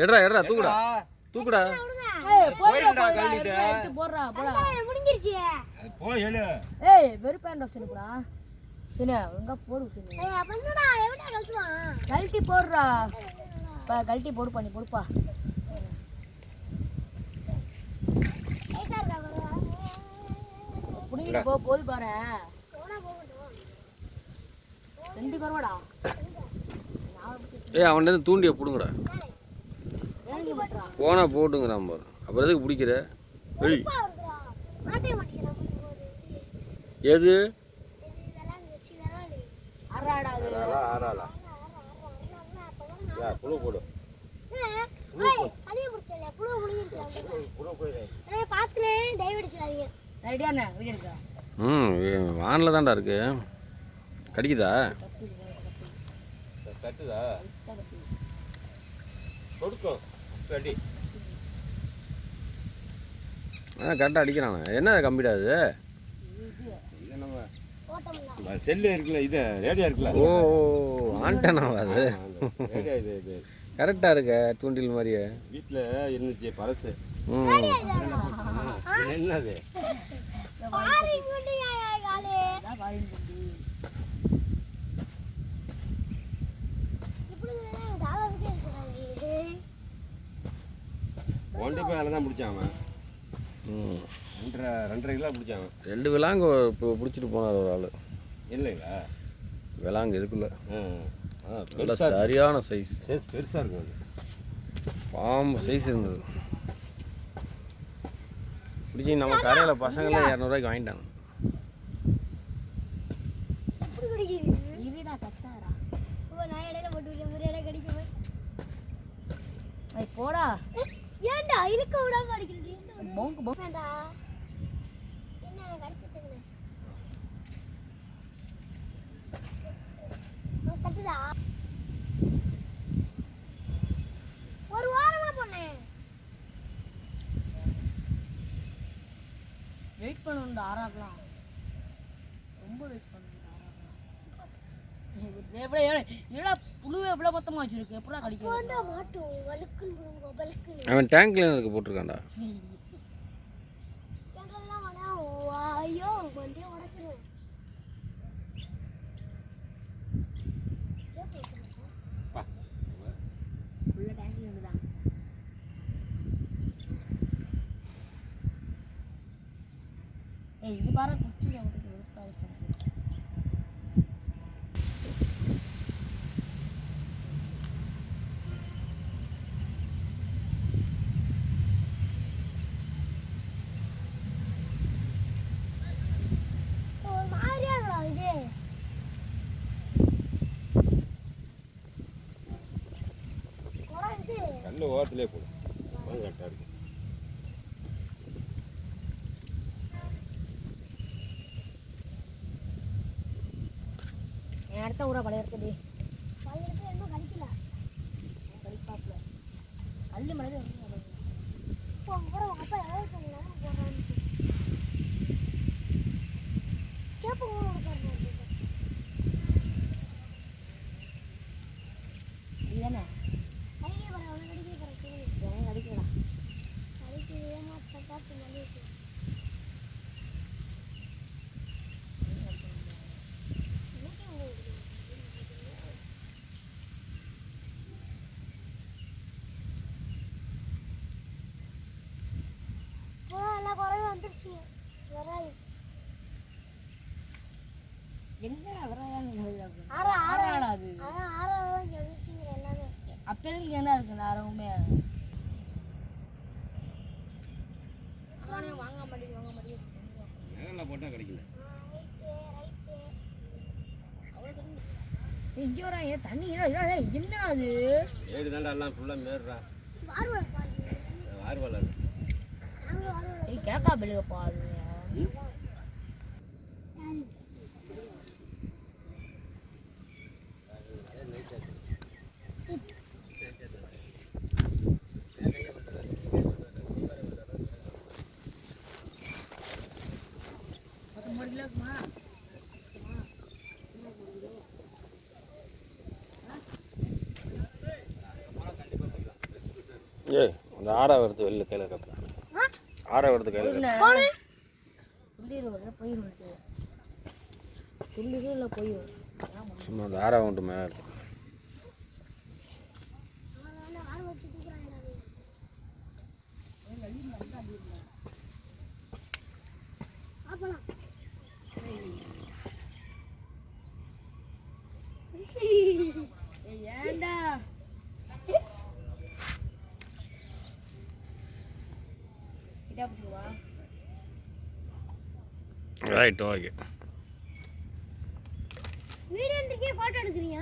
எடுறா எடுறா தூக்குடா. தூக்குடா. ஏய் போயிடா போடுறா போடா. முடிஞ்சிருச்சு. போய் எழு. ஏய் சொல்லுடா சின்ன ஒழுங்கா போடு சின்ன. ஏய் அப்ப என்னடா எவன்டா கழட்டுவான்? கழட்டி போடுறா. பா கழட்டி போடு பண்ணி பாரு. புடிங்கிட்டு போ போய் பாரு. ரெண்டு கருவாடா. ஏய் அவன்கிட்ட தூண்டியை பிடுங்கடா. போனா போட்டுங்கிறான் பாரு. அப்புறம் எதுக்கு பிடிக்கிற? ஏய். எது? புழு போடு. ம் வானில் தான்டா இருக்கு. கடிக்குதா? தட்டுதா கொடுக்கும். கடி ஆ கரெக்டாக அடிக்கிறானே. என்ன கம்பிடா அது இது நம்ம செல்லு இருக்குல்ல இது ரேடியோ இருக்குல்ல? ஓ ஆண்டனாவா அது? ரேடியோ இது இது. கரெக்டாக இருக்க தூண்டில் மாதிரியே. வீட்டில் இருந்துச்சு பழசு ம். இது என்னது ஒன்றரை பேர் தான் பிடிச்சான் அவன். ம். ரெண்டரை ரெண்டரை கிலோ பிடிச்சான் அவன். ரெண்டு விலாங்கு இப்போ பிடிச்சிட்டு போனார் ஒரு ஆள். இல்லைங்களா? விலாங்கு இதுக்குள்ளே ஆ. ஆ நல்ல சரியான சைஸ் சைஸ் பெருசாக இருக்கும் அது. பாம்பு சைஸ் இருந்தது. பிடிச்சி நம்ம கடையில் பசங்களே இரநூறுவாய்க்கு வாங்கிட்டாங்க. போய் போடா. இழுக்க விடாம விடாம. மோங்கு மோ வேண்டா என்ன கடிச்சிட்டுங்கண்ணே கட்டுதா? ஒரு வாரமா பண்ணேன் வெயிட் பண்ணணும்டா ஆறாக்கலாம் ரொம்ப வெயிட் பண்ணணும்டா அவன் டேங்க்ல இருக்கு போட்டிருக்கான்டா. கிணறுலாம் வேணா ஐயோ வண்டியை கல் ஓரத்துலேயே போடும் கரெக்டாக இருக்கும் அடுத்த ஊரா பழைய இருக்குது கல் மலை அப்பேருந்து என்ன இருக்கு நேரமுமே வாங்க மாட்டேங்குது வாங்க மாட்டேங்குது போட்டால் கிடைக்கல? இங்க வரா ஏன் தண்ணி என்ன அது? ஏடு தாண்டா எல்லாம் ஃபுல்லாக மேடுறா. வாருவல் ஆர்வல் கேக்கா பிள்ளைங்க பாருங்க. ஏய் அந்த ஆடா வருது வெளில கையில் கப்பலாம் ஆற விடுறதுக்கு சும்மா அந்த ஆற மேலே ரைட் ஓகே வீடியோ ஃபோட்டோ எடுக்கிறீங்க?